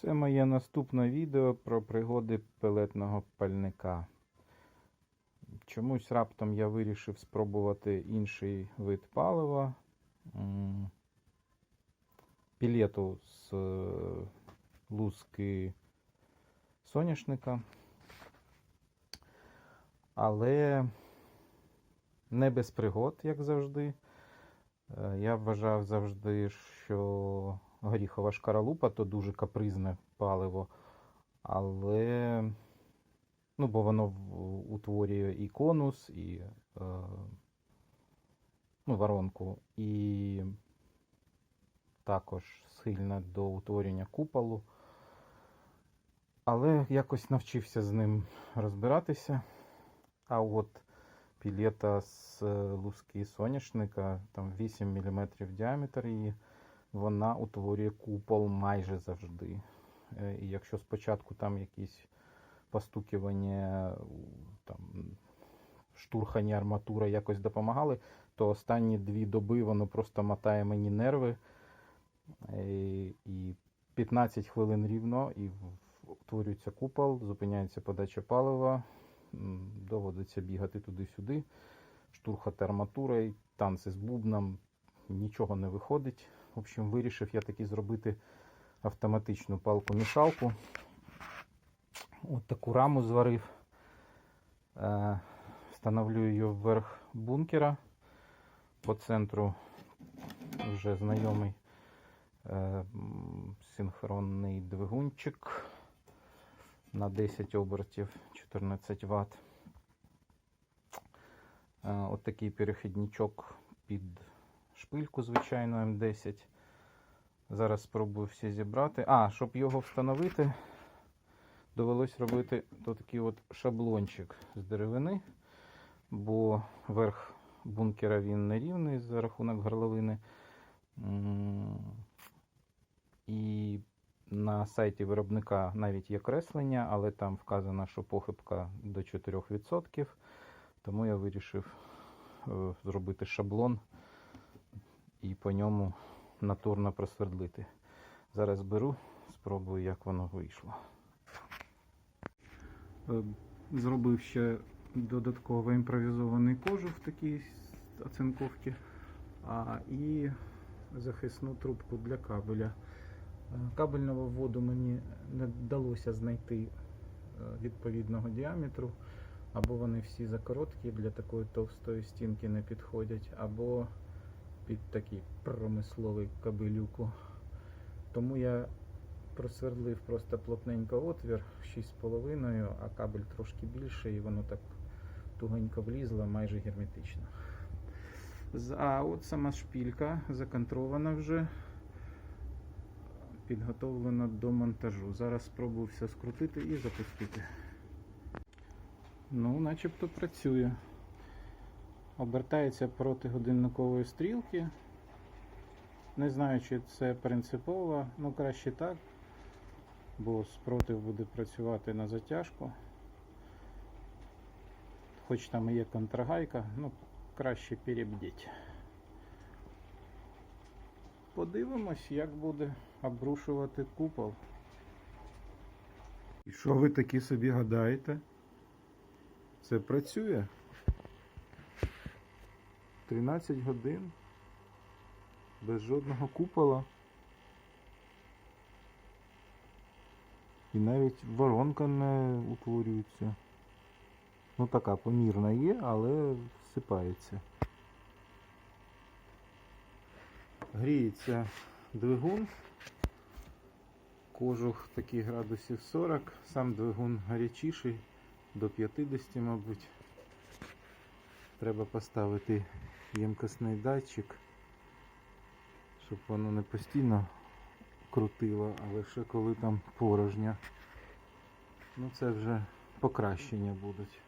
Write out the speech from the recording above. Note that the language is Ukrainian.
Це моє наступне відео про пригоди пелетного пальника. Чомусь раптом я вирішив спробувати інший вид палива. Пілету з е, луски соняшника. Але не без пригод, як завжди. Е, Я вважав завжди, що горіхова шкаралупа то дуже капризне паливо, але ну, бо воно утворює і конус, і е, ну, воронку, і також схильне до утворення куполу. Але якось навчився з ним розбиратися. А от пілета з е, луски соняшника, там 8 мм діаметр її, вона утворює купол майже завжди. Е, І якщо спочатку там якісь постукування, там, штурхання арматура якось допомагали, то останні дві доби воно просто мотає мені нерви. Е, І 15 хвилин рівно, і утворюється купол, зупиняється подача палива, доводиться бігати туди-сюди, штурхати арматурою, танці з бубном, нічого не виходить. В общем, вирішив я таки зробити автоматичну палку-мішалку. От таку раму зварив. Е, Встановлю її вверх бункера. По центру вже знайомий е, синхронний двигунчик на 10 обертів 14 Вт. Е, От такий перехідничок під шпильку, звичайно, М10. Зараз спробую всі зібрати. А, щоб його встановити, довелось робити такий от шаблончик з деревини, бо верх бункера він нерівний за рахунок горловини. І на сайті виробника навіть є креслення, але там вказано, що похибка до 4%. Тому я вирішив е, зробити шаблон і по ньому натурно просвердлити. Зараз беру, спробую, як воно вийшло. Е, Зробив ще додатково імпровізований кожух в такій оцинковці а, і захисну трубку для кабеля. Е, Кабельного вводу мені не вдалося знайти е, відповідного діаметру. Або вони всі закороткі для такої товстої стінки не підходять, або під такий промисловий кабелюку. Тому я просвердлив просто плотненько отвір 6,5, а кабель трошки більший, і воно так тугенько влізло, майже герметично. А от сама шпілька законтрована вже, підготовлена до монтажу. Зараз спробую все скрутити і запустити. Ну, начебто працює. Обертається проти годинникової стрілки. Не знаю, чи це принципово, ну краще так, бо спротив буде працювати на затяжку. Хоч там і є контрагайка, ну краще перебдіть. Подивимось, як буде обрушувати купол. І що ви такі собі гадаєте? Це працює. 13 годин. Без жодного купола. І навіть воронка не утворюється. Ну така помірна є, але всипається. Гріється двигун. Кожух такий градусів 40, сам двигун гарячіший до 50, мабуть. Треба поставити ємкосний датчик, щоб воно не постійно крутило, а лише коли там порожня. Ну це вже покращення будуть.